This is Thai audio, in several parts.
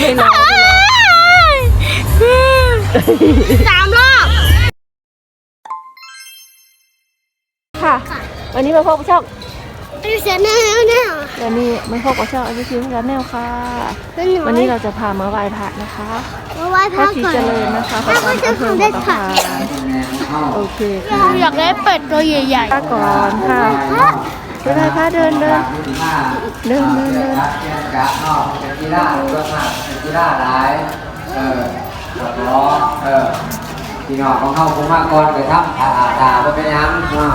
ไม่นอนสามรอบค่ะวันนี้มาพบกับช่องดูเสียแน่แล้วเนี่ยวันนี้มาพบกับช่องอ c ิคิวแนลค่ะ วันนี้เราจะพามาไหว้พระนะคะมาไหว้พพระระศรีก่อนเจริญนะคะพถ้าระเขาอำจะเภอทำหัได้วตะค่ะพานโอเคค่ะอยากได้เป็ดตัวใหญ่พระก่อนค่ะไป เลยพระเดินเดินเดินเดินเดินกะนอกเป็นกีฬาตัวหนักเป็นกีฬาหลายเออปวดล้อเออพี่น้องของเขาผมมาก่อนไปทำอาอาตาบ่เป็นยังเนาะ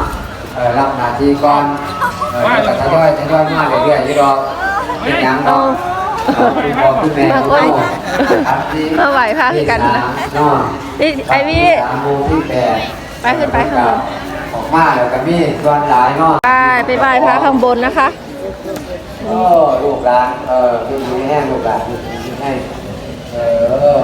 เออรับหน้าที่ก่อนเออแล้วก็ทยอยทยอยมาเรื่อยๆอยู่ดอกเป็นยังดอกเออคุณพ่อคุณแม่ของเขาครับที่มาไหวพระคือกันนะไอวี่ไปขึ้นไปข้างบน ออกมาแล้วก็มีส่วนหลายเนาะไปไปไหว้พระข้างบนนะคะเออลูกหลานเออพี่มีแห้งลูกหลานพี่มีให้เออ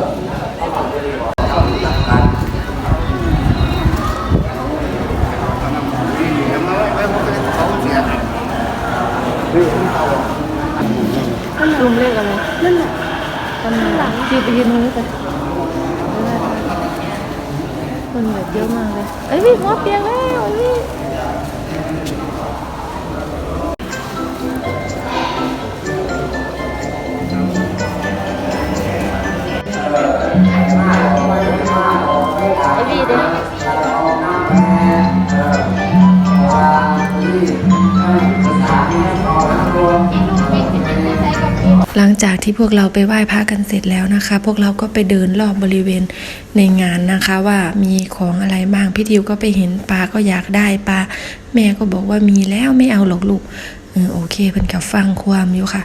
ลุมเลขอะไรนั่นแหละตำหลังยืนไปยืนตรงนี้ไป คนแบบเยอะมากเลย เอ้ยพี่หัวเปียกแล้วพี่ไอ้พี่ดิ หลังจากที่พวกเราไปไหว้พระกันเสร็จแล้วนะคะ พวกเราก็ไปเดินรอบบริเวณในงานนะคะ ว่ามีของอะไรบ้างพี่ทิวก็ไปเห็นปลาก็อยากได้ปลาแม่ก็บอกว่ามีแล้วไม่เอาหรอกลูกเออโอเคเพิ่นกับฟังความอยู่ค่ะ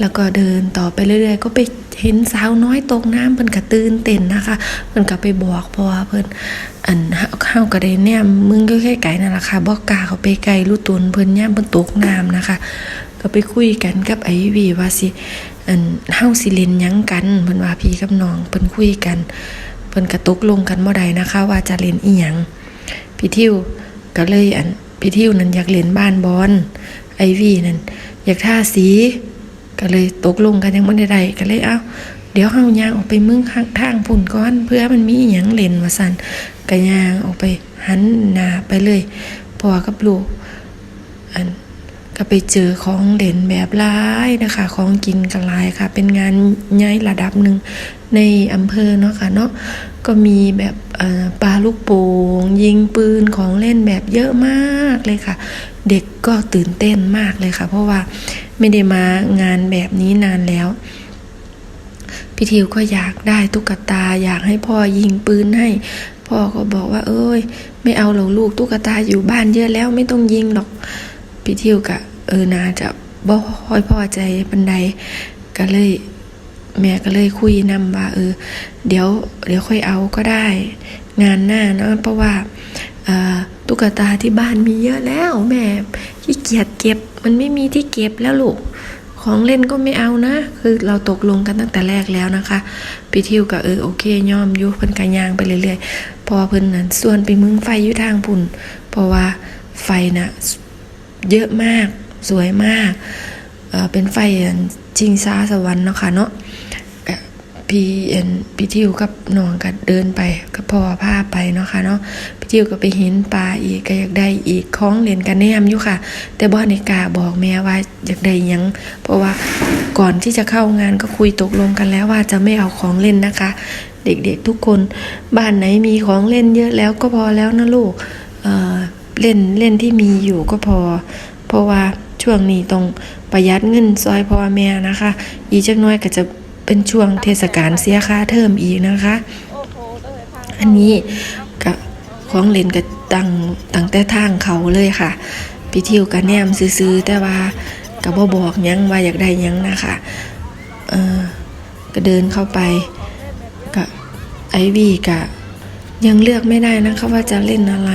แล้วก็เดินต่อไปเรื่อยๆ ก็ไปเห็นสาวน้อยตกน้ำเพิ่นก็ตื่นเต้นนะคะเพิ่นก็ไปบอกพ่อเพิ่นอันเข้าก็ได้แนมมึงก็แค่ไก่นั่นแหละค่ะบอกกาเขาไปไกลรู้ตนเพิ่นย่ามเพิ่นตกน้ำนะคะ ก็ไปคุยกันกับไอวีว่าสิอันเฮาสิเล่นยังกันเพิ่นว่าพี่กับน้องเพิ่นคุยกันเพิ่นก็ตกลงกันบ่ได้นะคะ ว่าจะเล่นอีหยังพี่ทิวก็เลยอันพี่ทิวนั้นอยากเล่นบ้านบอลไอวีนั่นอยากท่าสีก็เลยตกลงกันยังบ่ได้ใดก็เลยเอ้าเดี๋ยวเฮาย่างออกไปมึงข้างทางพุ่นก่อนเพื่อมันมีอีหยังเล่นว่าซั่นก็ย่างออกไปหันหน้าไปเลยพ่อกับลูก ก็ไปเจอของเล่นแบบร้ายนะคะ ของกินกันลายค่ะ เป็นงานใหญ่ระดับหนึ่งในอำเภอเนาะค่ะเนาะก็มีแบบปลาลูกโป่งยิงปืนของเล่นแบบเยอะมากเลยค่ะ เด็กก็ตื่นเต้นมากเลยค่ะ เพราะว่าไม่ได้มางานแบบนี้นานแล้วพี่ทิวก็อยากได้ตุ๊กตา อยากให้พ่อยิงปืนให้ พ่อก็บอกว่า เอ้ย ไม่เอาหรอกลูกตุ๊กตาอยู่บ้านเยอะแล้วไม่ต้องยิงหรอก พี่ทิวกะเออนาจะบ่ค่อยพอใจปันใดก็เลย แม่ก็เลยคุยนำว่า เออ เดี๋ยว เดี๋ยวค่อยเอาก็ได้ งานหน้าเนาะเพราะว่าเอ่อตุ๊กตาที่บ้านมีเยอะแล้วแม่ขี้เกียจเก็บ มันไม่มีที่เก็บแล้วลูกของเล่นก็ไม่เอานะ คือเราตกลงกันตั้งแต่แรกแล้วนะคะ พี่ทิวก็เออโอเคยอมยู่เพิ่นกันยางไปเรื่อยๆเพอเพิ่นนั้นส่วนไปมึงไฟอยู่ทางปุ่น เพราะว่าไฟน่ะ เยอะมากสวยมากเอ่อเป็นไฟอันจิงซาสวรรค์เนาะค่ะเนาะพี่เอ็นพี่ทิวกับน้องก็เดินไปกับพ่อพาไปเนาะค่ะเนาะพี่ทิวก็ไปเห็นปลาอีกก็อยากได้อีกของเล่นกันแนมอยู่ค่ะ แต่บ่ในกาบอกแม่ว่าอยากได้ยังเพราะว่าก่อนที่จะเข้างานก็คุยตกลงกันแล้วว่าจะไม่เอาของเล่นนะคะ เด็กๆทุกคนบ้านไหนมีของเล่นเยอะแล้วก็พอแล้วนะลูกเอ่อ เล่นเล่นที่มีอยู่ก็พอ เพราะว่าช่วงนี้ต้องประหยัดเงินซอยพ่อแม่นะคะ อีจักน้อยก็จะเป็นช่วงเทศกาลเสียค่าเทอมอีกนะคะ อันนี้ก็ของเล่นก็ตั้งตั้งแต่ทางเขาเลยค่ะพี่ทิวกับแนมซื้อแต่ว่าก็บ่บอกยังว่าอยากได้ยังนะคะเออก็เดินเข้าไปก็ไอวีกะยังเลือกไม่ได้นะคะว่าจะเล่นอะไร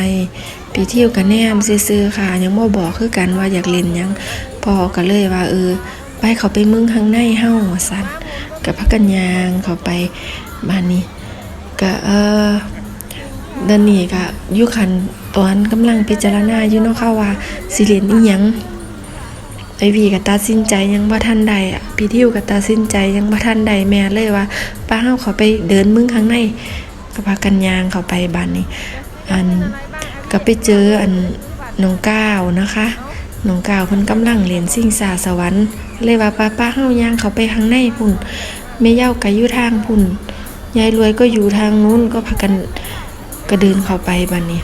พี่เที่ยวกับแนมซื้อๆค่ะ ยังบ่บอกคือกันว่าอยากเล่นยังพอก็เลยว่าเออไปเขาไปมึงข้างในเฮ้าสันกับพักกันยางเขาไปบ้านนี้ก็เออเดินนี่ก็ยุคันตอนกำลังพิจารณาอยู่เนาะค่ะว่าสิเล่นอีหยังไอวีก็ตัดสินใจยังบ่ทันใดอะพี่ทิวก็ตัดสินใจยังบ่ทันใดแม่เลยว่าป้าเฮาเขาไปเดินมึงข้างในก็พากันยางเขาไปบ้านนี้อัน ก็ไปเจออันน้องก้าวนะคะน้องก้าวเพิ่นกำลังเรียนสิ่งสาสวรรค์เลยว่าป้าป้าเฮาย่างเขาไปทางในพุ่นแม่เย้าก็อยู่ทางพุ่นยายรวยก็อยู่ทางนู้นก็พากันกระเดินเข้าไปบ้านนี้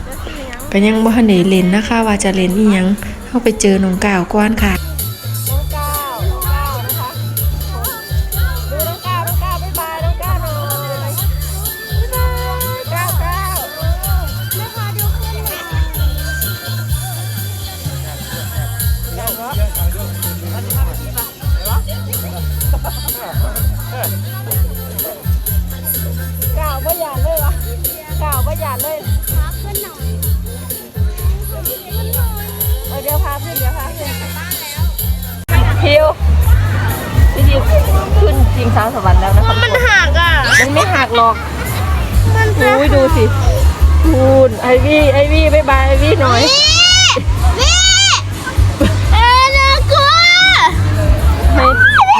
ก็ยังบ่ทันได้เล่นนะคะ ว่าจะเล่นอีหยังเฮาไปเจอน้องก้าวก่อนค่ะ พิวพี่พิวขึ้นจริงช้างสวรรค์แล้วนะคะมันหักอะ มันไม่หักหรอกมันจะอุ้ยดูสิคูณไอวี่ไอวี่บ๊ายบายไอวี่หน่อยนี่เอ็น่ากลัวไม่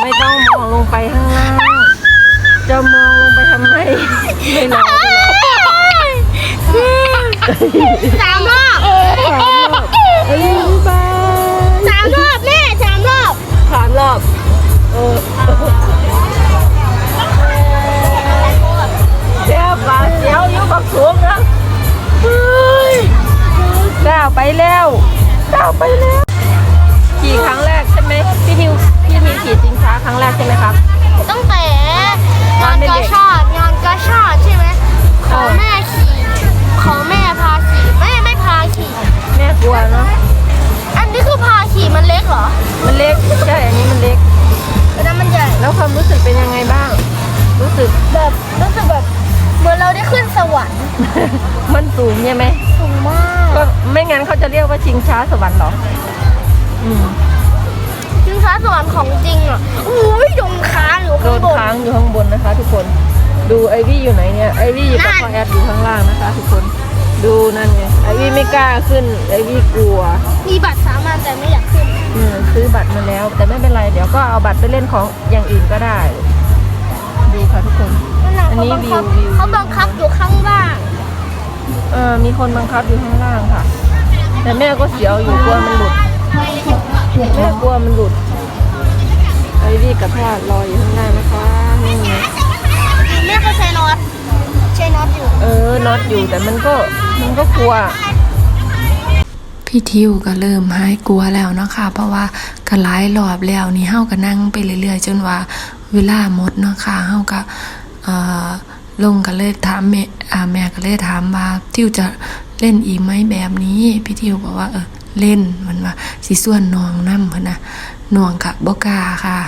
ไม่ต้องมองลงไปข้างล่างจะมองลงไปทำไมไม่รอไม่รอสามรอบ แบบรู้สึกแบบเหมือนเราได้ขึ้นสวรรค์มันสูงใช่ไหมสูงมากก็ไม่งั้นเขาจะเรียกว่าชิงช้าสวรรค์เหรอ อืมชิงช้าสวรรค์ของจริงอะอุ้ยดงค้างอยู่โดข้างนบนค้างอยู่ข้างบนนะคะ ทุกคน ดูไอวี่อยู่ไหนเนี่ยไอวี่อยู่กับนั่นพ่อแอดอยู่ข้างล่างนะคะ ทุกคนดูนั่นไงไอวี่ไม่กล้าขึ้นไอวี่กลัว มีบัตรสามารถแต่ไม่อยากขึ้น อืมซื้อบัตรมาแล้ว แต่ไม่เป็นไรเดี๋ยวก็เอาบัตรไปเล่นของอย่างอื่นก็ได้ ดูค่ะทุกคนนั่นน่ะอันเขานี้บังคับวิววิวเขาบังคับอยู่ข้างล่างเออมีคนบังคับอยู่ข้างล่างค่ะ แต่แม่ก็เสียวอยู่กลัวมันหลุด แม่กลัวมันหลุดไอวี่กับพ่อรออยู่ข้างล่างนะคะนี่ไงแม่เขาใช้น็อตใช้น็อตอยู่ เออน็อตอยู่แต่มันก็มันก็กลัวพี่ทิวก็เริ่มหายกลัวแล้วเนาะค่ะเพราะว่าก็หลายรอบแล้วนี่เฮาก็นั่งไปเรื่อยๆ จนว่า เวลาหมดเนาะค่ะเฮาก็ลงก็เลยถามแม่แม่ก็เลยถามว่าทิวจะเล่นอีกไหมแบบนี้ พี่ทิวบอกว่าเออเล่นมันว่าสิส่วนนองนำเพิ่นนะนองก็บ่กล้าค่ะ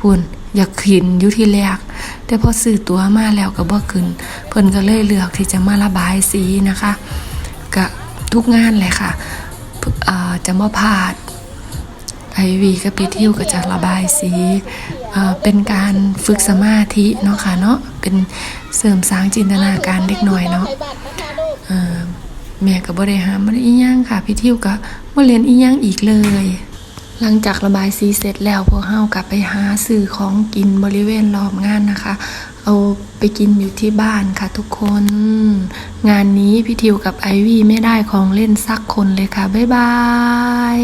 พุ่นอยากขึ้นอยู่ที่แรก แต่พอซื้อตัวมาแล้วก็บ่ขึ้น เพิ่นก็เลยเลือกที่จะมาระบายสีนะคะก็ทุกงานเลยค่ะอ่าจะมาพาด ไอวีกับปีทิวก็จะระบายสีเป็นการฝึกสมาธิเนาะค่ะเนาะเป็นเสริมสร้างจินตนาการเด็กน่อยเนาะเอ่อแม่ก็บ่ได้หามบ่ได้อีหยังค่ะพี่ทิวก็บ่เรียนอีหยังอีกเลย หลังจากระบายสีเสร็จแล้วพวกเฮากลับไปหาซื้อของกินบริเวณรอบงานนะคะ เอาไปกินอยู่ที่บ้านค่ะทุกคน งานนี้พี่ทิวกับไอวี่ไม่ได้ของเล่นสักคนเลยค่ะ บ๊ายบาย